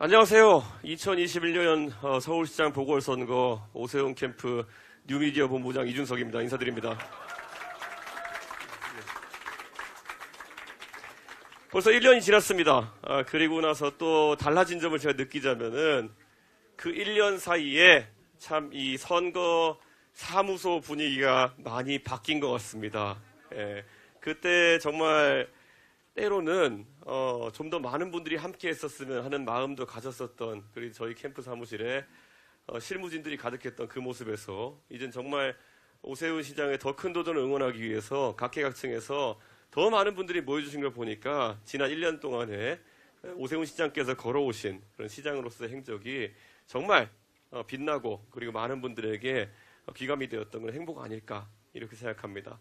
안녕하세요. 2021년 어, 서울시장 보궐선거 오세훈 캠프 뉴미디어 본부장 이준석입니다. 인사드립니다. 벌써 1년이 지났습니다. 아, 그리고 나서 또 달라진 점을 제가 느끼자면은 그 1년 사이에 참 이 선거 사무소 분위기가 많이 바뀐 것 같습니다. 예, 그때 정말 때로는 어, 좀 더 많은 분들이 함께 했었으면 하는 마음도 가졌었던 그리고 저희 캠프 사무실에 어, 실무진들이 가득했던 그 모습에서 이젠 정말 오세훈 시장의 더 큰 도전을 응원하기 위해서 각계각층에서 더 많은 분들이 모여주신 걸 보니까 지난 1년 동안에 오세훈 시장께서 걸어오신 그런 시장으로서의 행적이 정말 어, 빛나고 그리고 많은 분들에게 어, 귀감이 되었던 건 행복 아닐까 이렇게 생각합니다.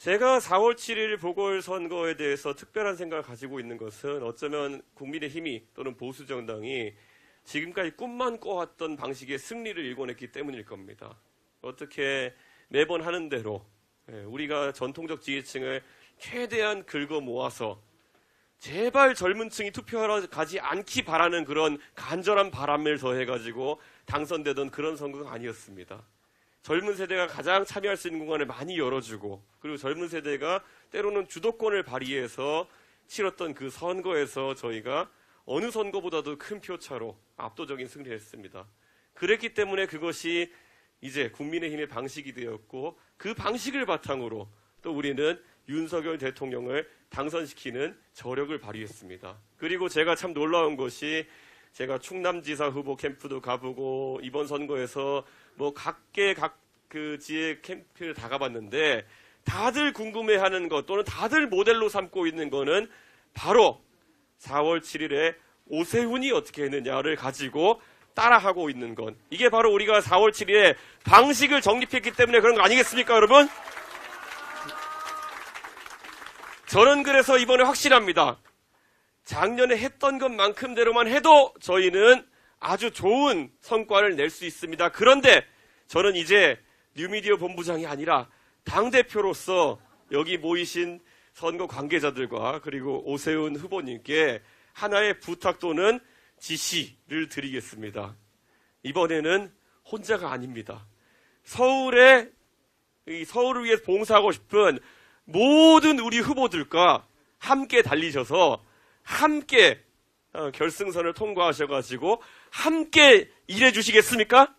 제가 4월 7일 보궐선거에 대해서 특별한 생각을 가지고 있는 것은 어쩌면 국민의힘이 또는 보수정당이 지금까지 꿈만 꿔왔던 방식의 승리를 일궈냈기 때문일 겁니다. 어떻게 매번 하는 대로 예, 우리가 전통적 지지층을 최대한 긁어 모아서 제발 젊은 층이 투표하러 가지 않기 바라는 그런 간절한 바람을 더해가지고 당선되던 그런 선거가 아니었습니다. 젊은 세대가 가장 참여할 수 있는 공간을 많이 열어주고 그리고 젊은 세대가 때로는 주도권을 발휘해서 치렀던 그 선거에서 저희가 어느 선거보다도 큰 표차로 압도적인 승리를 했습니다. 그랬기 때문에 그것이 이제 국민의힘의 방식이 되었고 그 방식을 바탕으로 또 우리는 윤석열 대통령을 당선시키는 저력을 발휘했습니다. 그리고 제가 참 놀라운 것이 제가 충남지사 후보 캠프도 가보고 이번 선거에서 뭐 각계 각 그 지역 캠프를 다 가봤는데 다들 궁금해하는 것 또는 다들 모델로 삼고 있는 거는 바로 4월 7일에 오세훈이 어떻게 했느냐를 가지고 따라하고 있는 건 이게 바로 우리가 4월 7일에 방식을 정립했기 때문에 그런 거 아니겠습니까, 여러분? 저는 그래서 이번에 확실합니다. 작년에 했던 것만큼대로만 해도 저희는 아주 좋은 성과를 낼 수 있습니다. 그런데 저는 이제 뉴미디어 본부장이 아니라 당대표로서 여기 모이신 선거 관계자들과 그리고 오세훈 후보님께 하나의 부탁 또는 지시를 드리겠습니다. 이번에는 혼자가 아닙니다. 서울에 이 서울을 위해 봉사하고 싶은 모든 우리 후보들과 함께 달리셔서 함께 어, 결승선을 통과하셔가지고 함께 일해 주시겠습니까?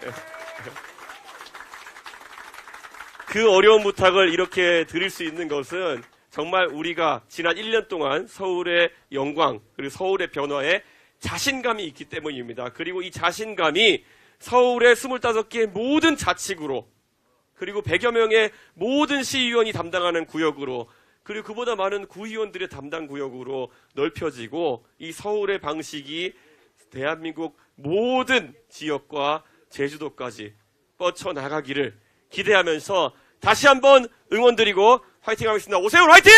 그 어려운 부탁을 이렇게 드릴 수 있는 것은 정말 우리가 지난 1년 동안 서울의 영광 그리고 서울의 변화에 자신감이 있기 때문입니다. 그리고 이 자신감이 서울의 25개의 모든 자치구로 그리고 100여 명의 모든 시의원이 담당하는 구역으로 그리고 그보다 많은 구의원들의 담당 구역으로 넓혀지고 이 서울의 방식이 대한민국 모든 지역과 제주도까지 뻗쳐나가기를 기대하면서 다시 한번 응원드리고 화이팅 하겠습니다. 오세훈 화이팅!